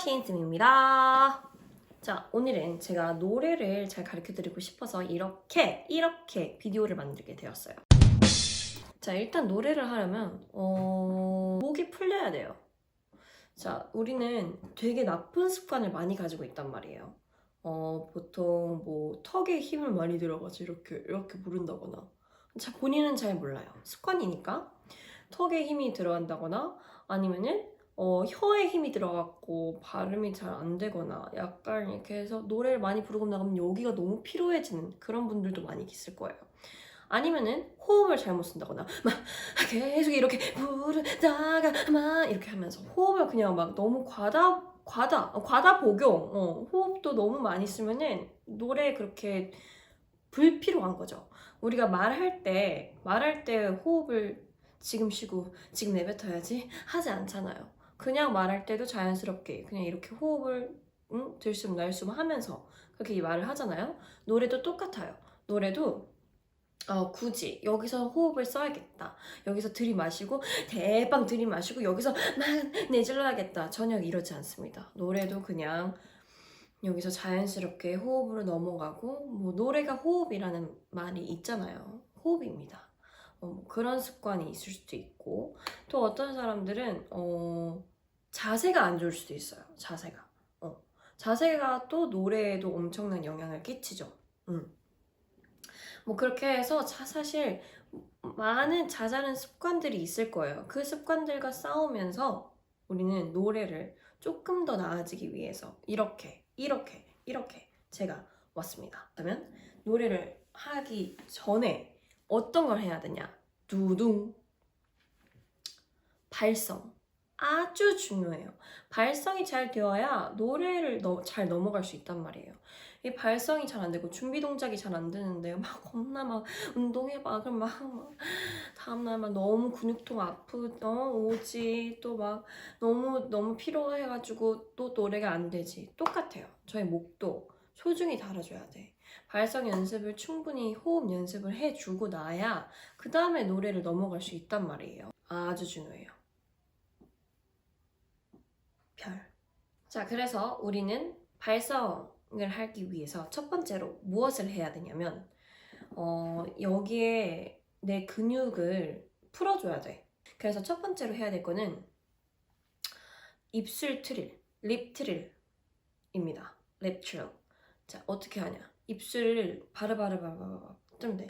시인쌤입니다. 자, 오늘은 제가 노래를 잘 가르쳐 드리고 싶어서 이렇게, 이렇게 비디오를 만들게 되었어요. 자, 일단 노래를 하려면, 어, 목이 풀려야 돼요. 자, 우리는 되게 나쁜 습관을 많이 가지고 있단 말이에요. 어, 보통 뭐 턱에 힘을 많이 들어가지고 이렇게, 이렇게 부른다거나. 자, 본인은 잘 몰라요. 습관이니까. 턱에 힘이 들어간다거나 아니면은 어, 혀에 힘이 들어갔고 발음이 잘 안 되거나 약간 이렇게 해서 노래를 많이 부르고 나가면 여기가 너무 피로해지는 그런 분들도 많이 있을 거예요. 아니면은 호흡을 잘못 쓴다거나 막 계속 이렇게 부르다가 막 이렇게 하면서 호흡을 그냥 막 너무 과다 과다 어, 과다 복용 어, 호흡도 너무 많이 쓰면은 노래에 그렇게 불필요한 거죠. 우리가 말할 때 말할 때 호흡을 지금 쉬고 지금 내뱉어야지 하지 않잖아요. 그냥 말할 때도 자연스럽게 그냥 이렇게 호흡을 응? 들숨 날숨 하면서 그렇게 말을 하잖아요. 노래도 똑같아요. 노래도 어, 굳이 여기서 호흡을 써야겠다. 여기서 들이마시고 대빵 들이마시고 여기서 막 내질러야겠다. 전혀 이러지 않습니다. 노래도 그냥 여기서 자연스럽게 호흡으로 넘어가고 뭐 노래가 호흡이라는 말이 있잖아요. 호흡입니다. 어, 뭐 그런 습관이 있을 수도 있고 또 어떤 사람들은 어, 자세가 안 좋을 수도 있어요. 자세가. 어, 자세가 또 노래에도 엄청난 영향을 끼치죠. 음. 뭐 그렇게 해서 자, 사실 많은 자잘한 습관들이 있을 거예요. 그 습관들과 싸우면서 우리는 노래를 조금 더 나아지기 위해서 이렇게 이렇게 이렇게 제가 왔습니다. 그러면 노래를 하기 전에 어떤 걸 해야 되냐? 두둥 발성 아주 중요해요. 발성이 잘 되어야 노래를 너, 잘 넘어갈 수 있단 말이에요. 이 발성이 잘 안 되고 준비 동작이 잘 안 되는데 막 겁나 막 운동해봐 그럼 막, 막 다음날 막 너무 근육통 아프 어, 오지 또 막 너무 너무 피로해가지고 또 노래가 안 되지 똑같아요. 저희 목도 소중히 달아줘야 돼. 발성 연습을 충분히 호흡 연습을 해주고 나야 그 다음에 노래를 넘어갈 수 있단 말이에요. 아주 중요해요. 별. 자, 그래서 우리는 발성을 하기 위해서 첫 번째로 무엇을 해야 되냐면, 어, 여기에 내 근육을 풀어줘야 돼. 그래서 첫 번째로 해야 될 거는 입술 트릴, 립 트릴입니다. 립 트릴. 자, 어떻게 하냐? 입술을 바르바르바르바르 좀 돼.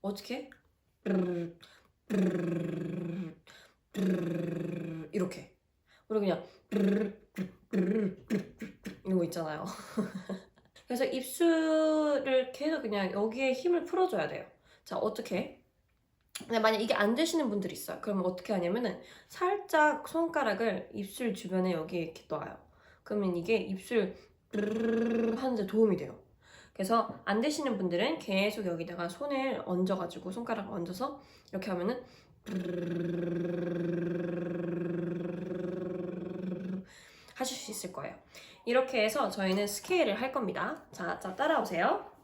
어떻게? 이렇게. 그리고 그냥 이거 있잖아요. 그래서 입술을 계속 그냥 여기에 힘을 풀어줘야 돼요. 자, 어떻게? 근데 만약 이게 안 되시는 분들이 있어요. 그러면 어떻게 하냐면은 살짝 손가락을 입술 주변에 여기에 이렇게 놔요. 그러면 이게 입술 하는데 도움이 돼요. 그래서 안 되시는 분들은 계속 여기다가 손을 얹어가지고 손가락을 얹어서 이렇게 하면은 하실 수 있을 거예요. 이렇게 해서 저희는 스케일을 할 겁니다. 자, 자 따라오세요.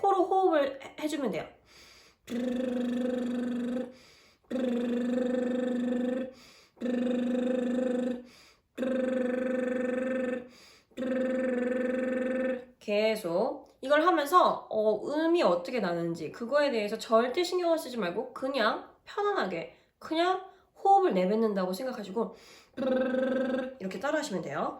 코로 호흡을 해- 해주면 돼요. 계속 이걸 하면서 어, 음이 어떻게 나는지 그거에 대해서 절대 신경을 쓰지 말고 그냥 편안하게 그냥 호흡을 내뱉는다고 생각하시고 이렇게 따라 하시면 돼요.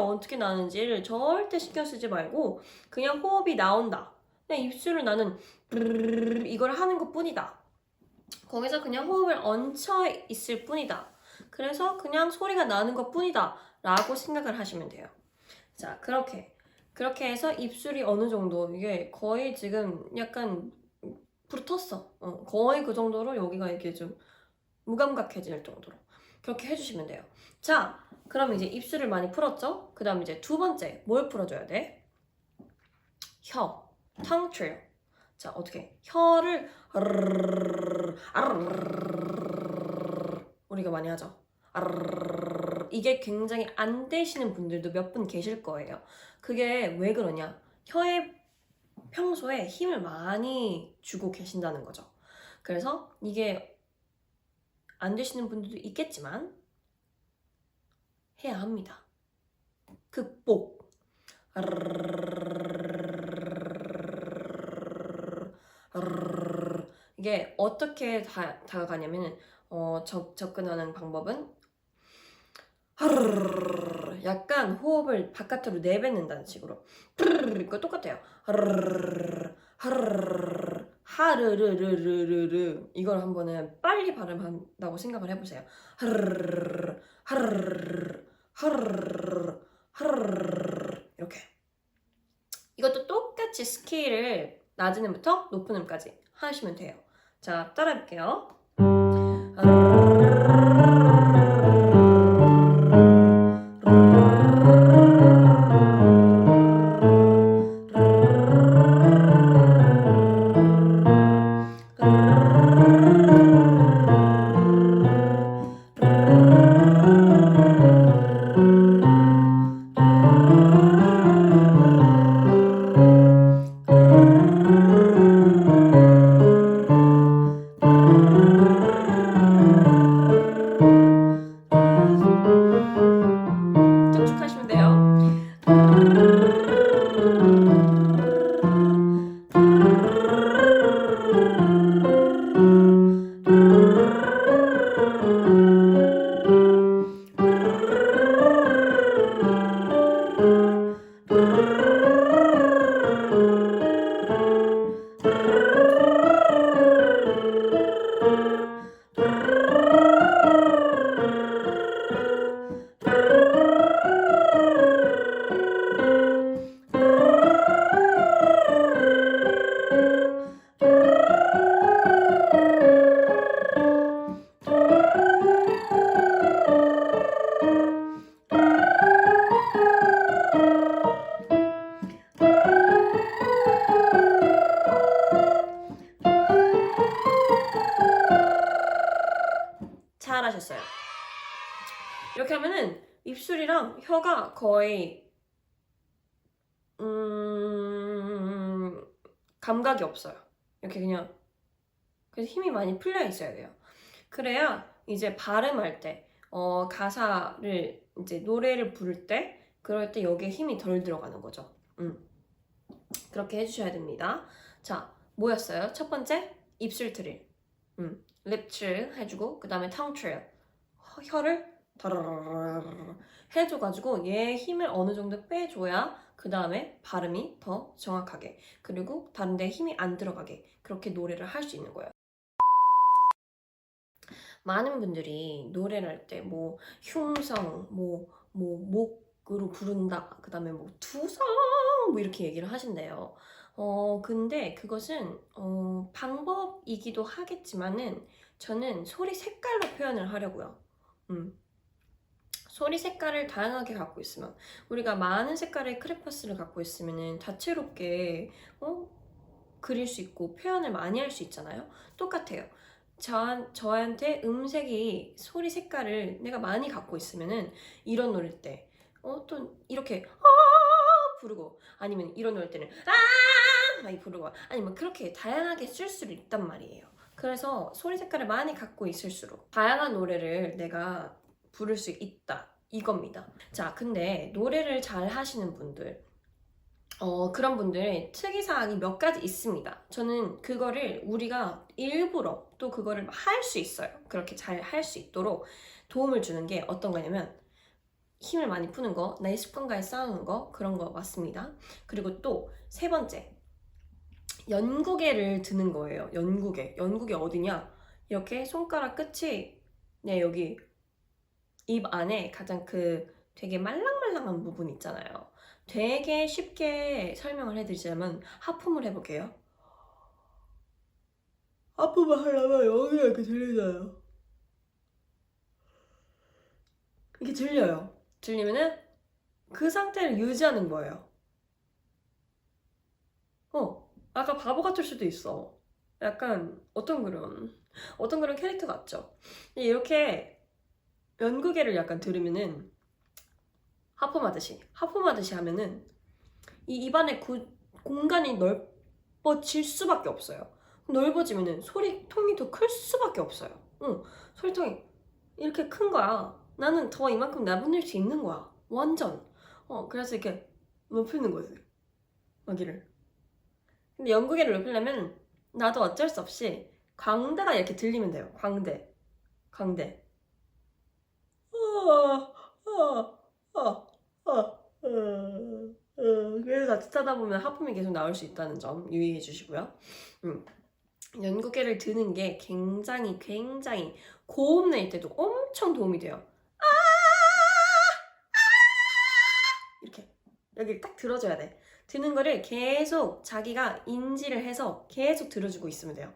어떻게 어떻게 나는지를 절대 신경 쓰지 말고 그냥 호흡이 나온다. 그냥 입술을 나는 이걸 하는 것 뿐이다. 거기서 그냥 호흡을 얹혀 있을 뿐이다. 그래서 그냥 소리가 나는 것 뿐이다. 라고 생각을 하시면 돼요. 자, 그렇게. 그렇게 해서 입술이 어느 정도, 이게 거의 지금 약간 붙었어. 어, 거의 그 정도로 여기가 이렇게 좀 무감각해질 정도로. 그렇게 해주시면 돼요. 자, 그럼 이제 입술을 많이 풀었죠? 그 다음 이제 두 번째, 뭘 풀어줘야 돼? 혀, tongue trail. 자, 어떻게? 혀를 우리가 많이 하죠. 이게 굉장히 안 되시는 분들도 몇 분 계실 거예요. 그게 왜 그러냐? 혀에 평소에 힘을 많이 주고 계신다는 거죠. 그래서 이게 안 되시는 분들도 있겠지만 해야 합니다. 극복. 이게 어떻게 다, 다가가냐면은 어, 접, 접근하는 방법은 약간 호흡을 바깥으로 내뱉는다는 식으로 이거 똑같아요. 하르르르르르르 이걸 한번은 빨리 발음한다고 생각을 해보세요. 하르르르르 하르르르르 하르르르르 하르르르르 이렇게 이것도 똑같이 스케일을 낮은 음부터 높은 음까지 하시면 돼요. 자, 따라해볼게요. 거의 음 감각이 없어요. 이렇게 그냥 그래서 힘이 많이 풀려 있어야 돼요. 그래야 이제 발음할 때 어, 가사를 이제 노래를 부를 때 그럴 때 여기에 힘이 덜 들어가는 거죠. 음. 그렇게 해주셔야 됩니다. 자, 뭐였어요? 첫 번째 입술 트릴. 음. 립 트릴 해주고 그 다음에 trail 허- 혀를 다라라라라라 해줘가지고 얘 힘을 어느 정도 빼줘야 그 다음에 발음이 더 정확하게 그리고 다른 데 힘이 안 들어가게 그렇게 노래를 할 수 있는 거예요. 많은 분들이 노래를 할 때 뭐 흉성, 뭐, 뭐 목으로 부른다, 그 다음에 뭐 두성 뭐 이렇게 얘기를 하신대요. 어, 근데 그것은 어, 방법이기도 하겠지만은 저는 소리 색깔로 표현을 하려고요. 음. 소리 색깔을 다양하게 갖고 있으면 우리가 많은 색깔의 크레파스를 갖고 있으면은 다채롭게 어? 그릴 수 있고 표현을 많이 할 수 있잖아요. 똑같아요. 저, 저한테 음색이 소리 색깔을 내가 많이 갖고 있으면은 이런 노래일 때 어, 또 이렇게 아 부르고 아니면 이런 노래일 때는 아 많이 부르고 아니면 그렇게 다양하게 쓸수 있단 말이에요. 그래서 소리 색깔을 많이 갖고 있을수록 다양한 노래를 내가 부를 수 있다. 이겁니다. 자, 근데 노래를 잘 하시는 분들, 어, 그런 분들의 특이사항이 몇 가지 있습니다. 저는 그거를 우리가 일부러 또 그거를 할 수 있어요. 그렇게 잘 할 수 있도록 도움을 주는 게 어떤 거냐면, 힘을 많이 푸는 거, 나의 습관과의 싸우는 거 그런 거 맞습니다. 그리고 또 세 번째 연구개를 드는 거예요. 연구개. 연구개 어디냐? 이렇게 손가락 끝이 네 여기 입 안에 가장 그 되게 말랑말랑한 부분 있잖아요. 되게 쉽게 설명을 해드리자면 하품을 해볼게요. 하품을 하려면 여기가 이렇게 들리잖아요. 이게 들려요. 들리면은 그 상태를 유지하는 거예요. 어, 아까 바보 같을 수도 있어. 약간 어떤 그런 어떤 그런 캐릭터 같죠. 이렇게 연구계를 약간 들으면은 하품하듯이 하품하듯이 하면은 이 입안의 구- 공간이 넓어질 수밖에 없어요. 넓어지면은 소리통이 더 클 수밖에 없어요. 응, 소리통이 이렇게 큰 거야. 나는 더 이만큼 내보낼 수 있는 거야. 완전. 어, 그래서 이렇게 높이는 거지. 여기를. 근데 연구계를 높이려면 나도 어쩔 수 없이 광대가 이렇게 들리면 돼요. 광대. 광대. 아, 아, 아. 그래서 자칫하다 보면 하품이 계속 나올 수 있다는 점 유의해 주시고요. 음. 연구계를 드는 게 굉장히 굉장히 고음 낼 때도 엄청 도움이 돼요. 아! 아! 이렇게 여기 딱 들어줘야 돼. 드는 거를 계속 자기가 인지를 해서 계속 들어주고 있으면 돼요.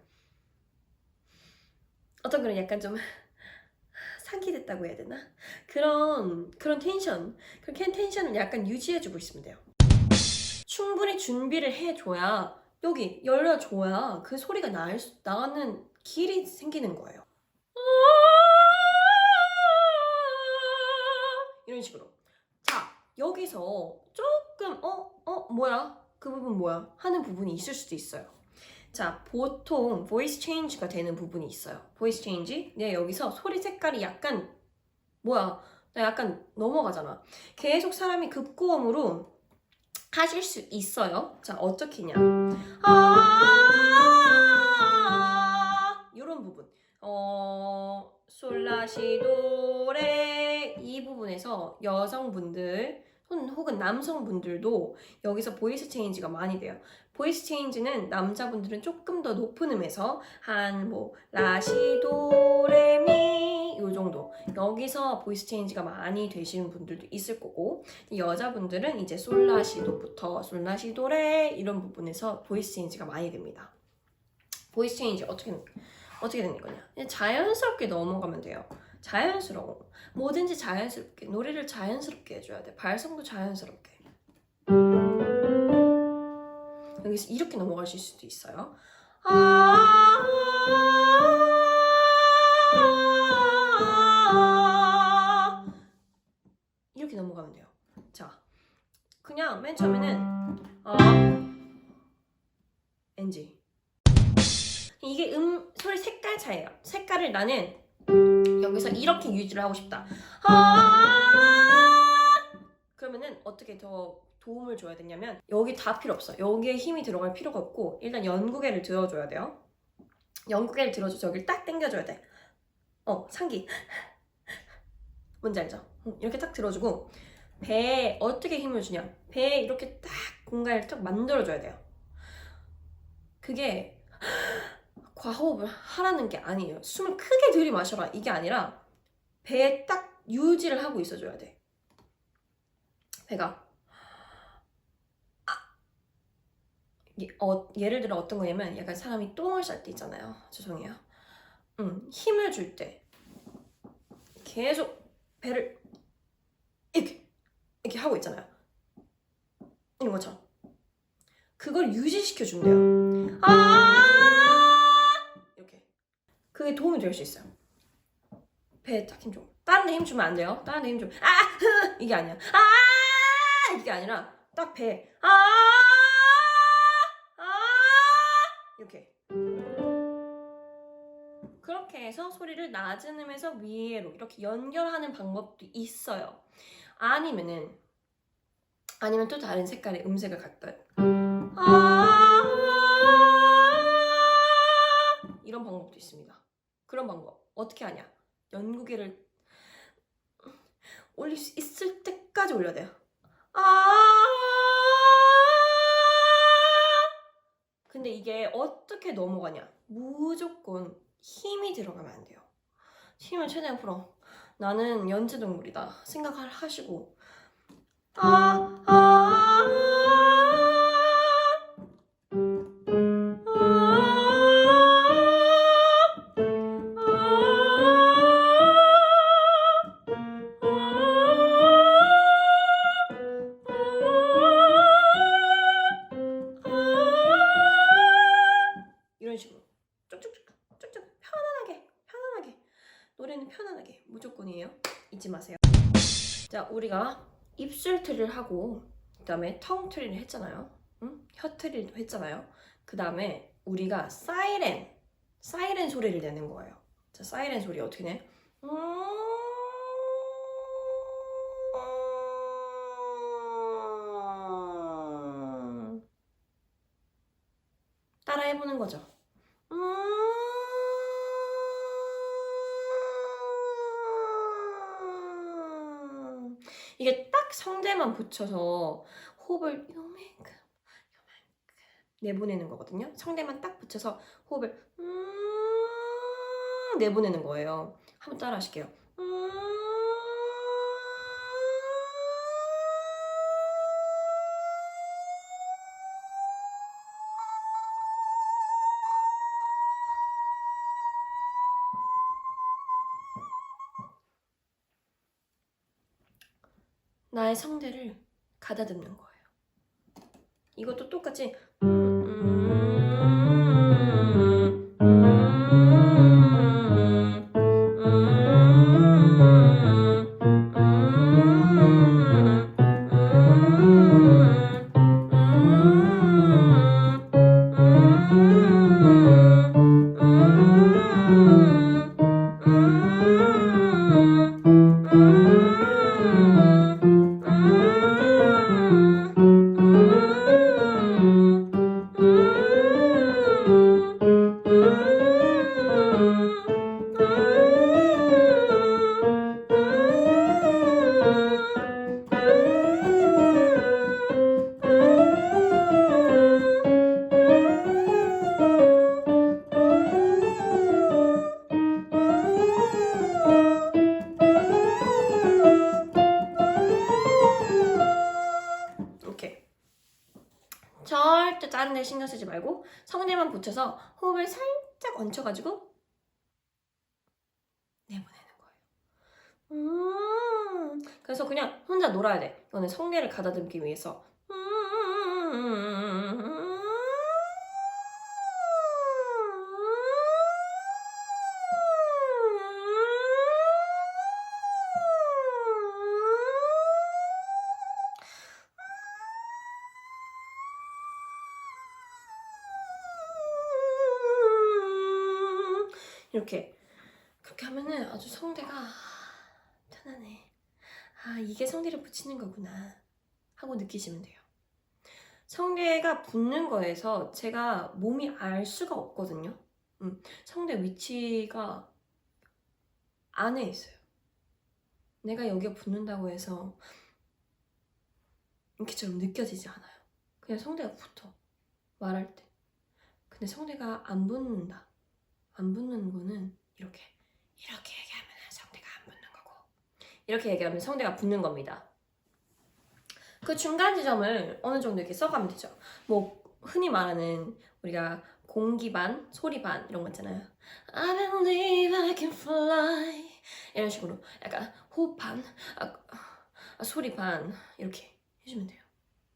어떤 그런 약간 좀 상기됐다고 해야 되나? 그런 그런 텐션, 그렇게 텐션을 약간 유지해주고 있으면 돼요. 충분히 준비를 해줘야 여기 열려줘야 그 소리가 날 수- 나가는 길이 생기는 거예요. 이런 식으로. 자, 여기서 조금, 어, 어, 뭐야? 그 부분 뭐야? 하는 부분이 있을 수도 있어요. 자, 보통 voice change가 되는 부분이 있어요. voice change? 네, 여기서 소리 색깔이 약간, 뭐야? 나 약간 넘어가잖아. 계속 사람이 급고음으로 하실 수 있어요. 자, 어떻게냐. 아, 이런 부분. 어, 솔라시도레 이 부분에서 여성분들 혹은- 남성분들도 여기서 보이스 체인지가 많이 돼요. 보이스 체인지는 남자분들은 조금 더 높은 음에서 한 뭐 라시도레미 요 정도 여기서 보이스 체인지가 많이 되시는 분들도 있을 거고 여자분들은 이제 솔라시도부터 솔라시도레 이런 부분에서 보이스 체인지가 많이 됩니다. 보이스 체인지 어떻게 어떻게 되는 거냐? 자연스럽게 넘어가면 돼요. 자연스러워. 뭐든지 자연스럽게 노래를 자연스럽게 해줘야 돼. 발성도 자연스럽게. 여기서 이렇게 넘어가실 수도 있어요. 아 이렇게 넘어가면 돼요. 자, 그냥 맨 처음에는 아 NG 이게 음 소리 색깔 차이예요. 색깔을 나는 여기서 이렇게 유지를 하고 싶다. 아 그러면은 어떻게 더 도움을 줘야 되냐면 여기 다 필요 없어. 여기에 힘이 들어갈 필요가 없고 일단 연구개를 들어줘야 돼요. 연구개를 들어줘서 여기를 딱 당겨줘야 돼. 어 상기 뭔지 알죠? 응, 이렇게 딱 들어주고 배에 어떻게 힘을 주냐? 배에 이렇게 딱 공간을 딱 만들어줘야 돼요. 그게 과호흡을 하라는 게 아니에요. 숨을 크게 들이마셔라 이게 아니라 배에 딱 유지를 하고 있어줘야 돼. 배가 아. 예, 어, 예를 들어 어떤 거냐면 약간 사람이 똥을 쌀 때 있잖아요. 죄송해요. 음, 힘을 줄 때 계속 배를 이렇게 이렇게 하고 있잖아요. 이런 것처럼 그걸 유지시켜 준대요. 아 그게 도움이 될 수 있어요. 배에 딱힘 줘. 다른 데 힘 주면 안 돼요. 다른 데힘 주면 아 흐, 이게 아니야. 아 이게 아니라 딱 배. 아 아, 이렇게. 그렇게 해서 소리를 낮은 음에서 위로 이렇게 연결하는 방법도 있어요. 아니면은 아니면 또 다른 색깔의 음색을 갖다 아 이런 방법도 있습니다. 그런 방법 어떻게 하냐? 연구개를 올릴 수 있을 때까지 올려야 돼요. 아. 근데 이게 어떻게 넘어가냐? 무조건 힘이 들어가면 안 돼요. 힘을 최대한 풀어. 나는 연지동물이다. 생각을 하시고. 아, 아, 무조건이에요 잊지 마세요 자 우리가 입술 트리를 하고 그 다음에 텅 트리를 했잖아요 응? 혀 트리도 했잖아요 그 다음에 우리가 사이렌 사이렌 소리를 내는 거예요 자 사이렌 소리 어떻게 내? 음. 딱 성대만 붙여서 호흡을 요만큼 내보내는 거거든요. 성대만 딱 붙여서 호흡을 음 내보내는 거예요. 한번 따라 하실게요. 나의 성대를 가다듬는 거예요. 이것도 똑같이 이거는 성대를 가다듬기 위해서. 이렇게 그렇게 하면은 아주 성대가. 아 이게 성대를 붙이는 거구나 하고 느끼시면 돼요. 성대가 붙는 거에서 제가 몸이 알 수가 없거든요. 음, 성대 위치가 안에 있어요. 내가 여기가 붙는다고 해서 이렇게처럼 느껴지지 않아요. 그냥 성대가 붙어 말할 때. 근데 성대가 안 붙는다. 안 붙는 거는 이렇게 이렇게 얘기하면 성대가 안 붙는 거고 이렇게 얘기하면 성대가 붙는 겁니다. 그 중간 지점을 어느 정도 이렇게 써가면 되죠. 뭐 흔히 말하는 우리가 공기 반, 소리 반 이런 거 있잖아요. I believe I can fly 이런 식으로 약간 호흡 반, 아, 아, 소리 반 이렇게 해주면 돼요.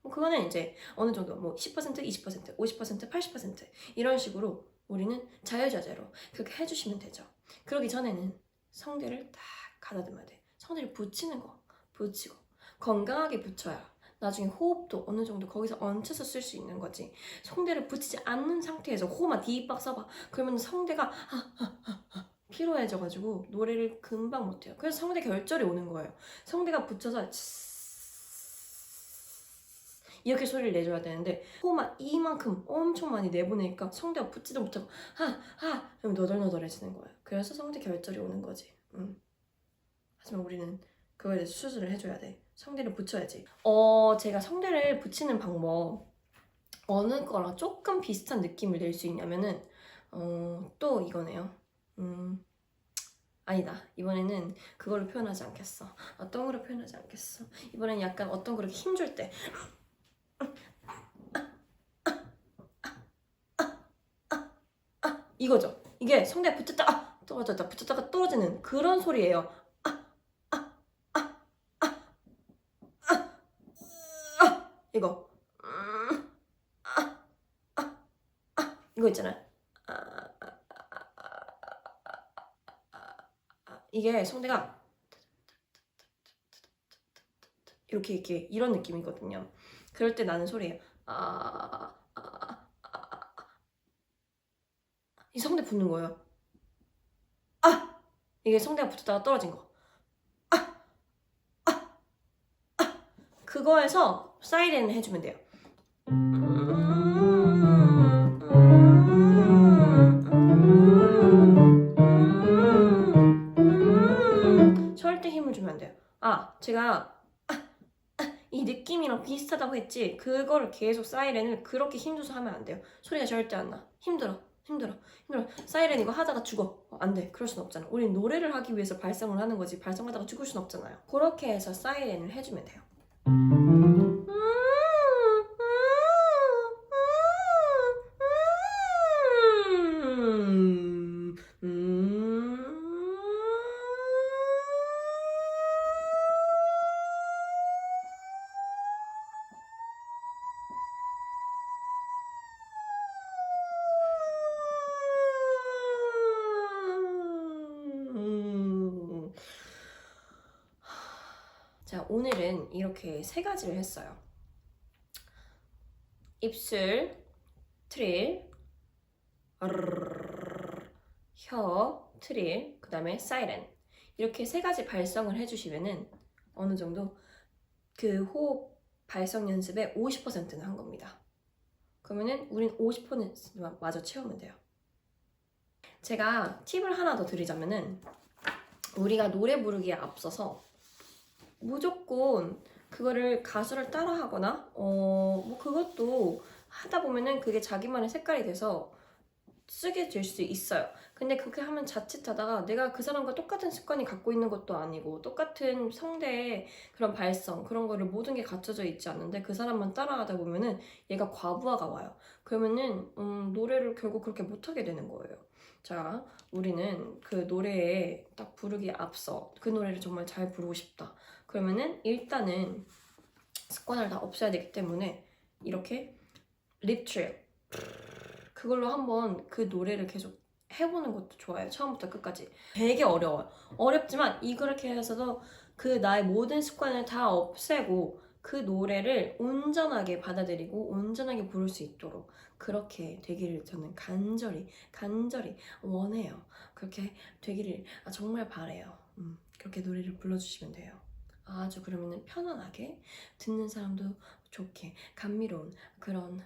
뭐 그거는 이제 어느 정도 뭐 10%, 20%, 50%, 80% 이런 식으로 우리는 자유자재로 그렇게 해주시면 되죠. 그러기 전에는 성대를 딱 가다듬어야 돼. 성 대를 붙이는 거, 붙이고 건강하게 붙여야 나중에 호흡도 어느 정도 거기서 얹혀서 쓸 수 있는 거지. 성대를 붙이지 않는 상태에서 호흡만 뒤박써봐 그러면 성대가 아, 아, 아, 아, 피로해져가지고 노래를 금방 못해요. 그래서 성대 결절이 오는 거예요. 성대가 붙여서 이렇게 소리를 내줘야 되는데 호흡만 이만큼 엄청 많이 내보내니까 성대가 붙지도 못하고 하하 그럼 너덜너덜해지는 거예요. 그래서 성대 결절이 오는 거지. 음. 하지만 우리는 그거에 대해서 수술을 해줘야 돼. 성대를 붙여야지. 어, 제가 성대를 붙이는 방법 어느 거랑 조금 비슷한 느낌을 낼 수 있냐면은 어, 또 이거네요. 음, 아니다. 이번에는 그걸로 표현하지 않겠어. 어떤 거로 표현하지 않겠어. 이번엔 약간 어떤 거를 힘줄 때 이거죠. 이게 성대에 붙였다 아, 떨어졌다 붙였다가 떨어지는 그런 소리예요. 아, 아, 아, 아, 아, 아. 이거. 이거 있잖아요. 이게 성대가 이렇게 이렇게 이런 느낌이거든요. 그럴 때 나는 소리예요. 이 성대 붙는 거예요. 아! 이게 성대가 붙었다가 떨어진 거. 아! 아! 아! 그거에서 사이렌을 해주면 돼요. 절대 힘을 주면 안 돼요. 아, 제가 이 느낌이랑 비슷하다고 했지 그거를 계속 사이렌을 그렇게 힘줘서 하면 안 돼요. 소리가 절대 안 나. 힘들어 힘들어 힘들어. 사이렌 이거 하다가 죽어. 어, 안돼. 그럴 순 없잖아. 우린 노래를 하기 위해서 발성을 하는 거지. 발성하다가 죽을 순 없잖아요. 그렇게 해서 사이렌을 해주면 돼요 음, 자, 오늘은 이렇게 세 가지를 했어요. 입술, 트릴, 혀, 트릴, 그 다음에 사이렌. 이렇게 세 가지 발성을 해주시면은 어느 정도 그 호흡 발성 연습의 50%는 한 겁니다. 그러면은 우린 50%만 마저 채우면 돼요. 제가 팁을 하나 더 드리자면은 우리가 노래 부르기에 앞서서 무조건 그거를 가수를 따라하거나 어 뭐 그것도 하다 보면은 그게 자기만의 색깔이 돼서 쓰게 될 수 있어요. 근데 그렇게 하면 자칫하다가 내가 그 사람과 똑같은 습관이 갖고 있는 것도 아니고 똑같은 성대의 그런 발성 그런 거를 모든 게 갖춰져 있지 않는데 그 사람만 따라하다 보면은 얘가 과부하가 와요. 그러면은 음, 노래를 결국 그렇게 못하게 되는 거예요. 자, 우리는 그 노래에 딱 부르기에 앞서 그 노래를 정말 잘 부르고 싶다. 그러면은 일단은 습관을 다 없애야 되기 때문에 이렇게 립 트릴 그걸로 한번 그 노래를 계속 해보는 것도 좋아요. 처음부터 끝까지. 되게 어려워요. 어렵지만 이렇게 해서도 그 나의 모든 습관을 다 없애고 그 노래를 온전하게 받아들이고 온전하게 부를 수 있도록 그렇게 되기를 저는 간절히 간절히 원해요. 그렇게 되기를 아, 정말 바래요. 음, 그렇게 노래를 불러주시면 돼요. 아주 그러면은 편안하게 듣는 사람도 좋게 감미로운 그런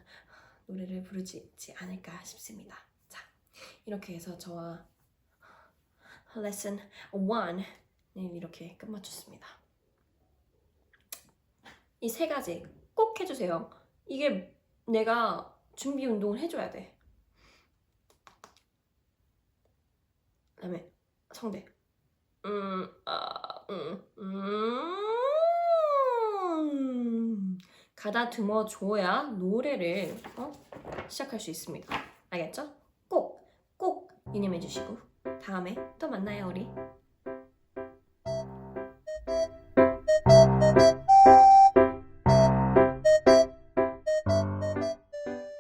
노래를 부르지 않을까 싶습니다. 자, 이렇게 해서 저와 레슨 1을 이렇게 끝마쳤습니다. 이 세 가지 꼭 해주세요. 이게 내가 준비 운동을 해줘야 돼. 그 다음에 성대. 음, 아, 음, 음. 가다듬어 줘야 노래를 어? 시작할 수 있습니다. 알겠죠? 꼭, 꼭 유념해 주시고 다음에 또 만나요, 우리.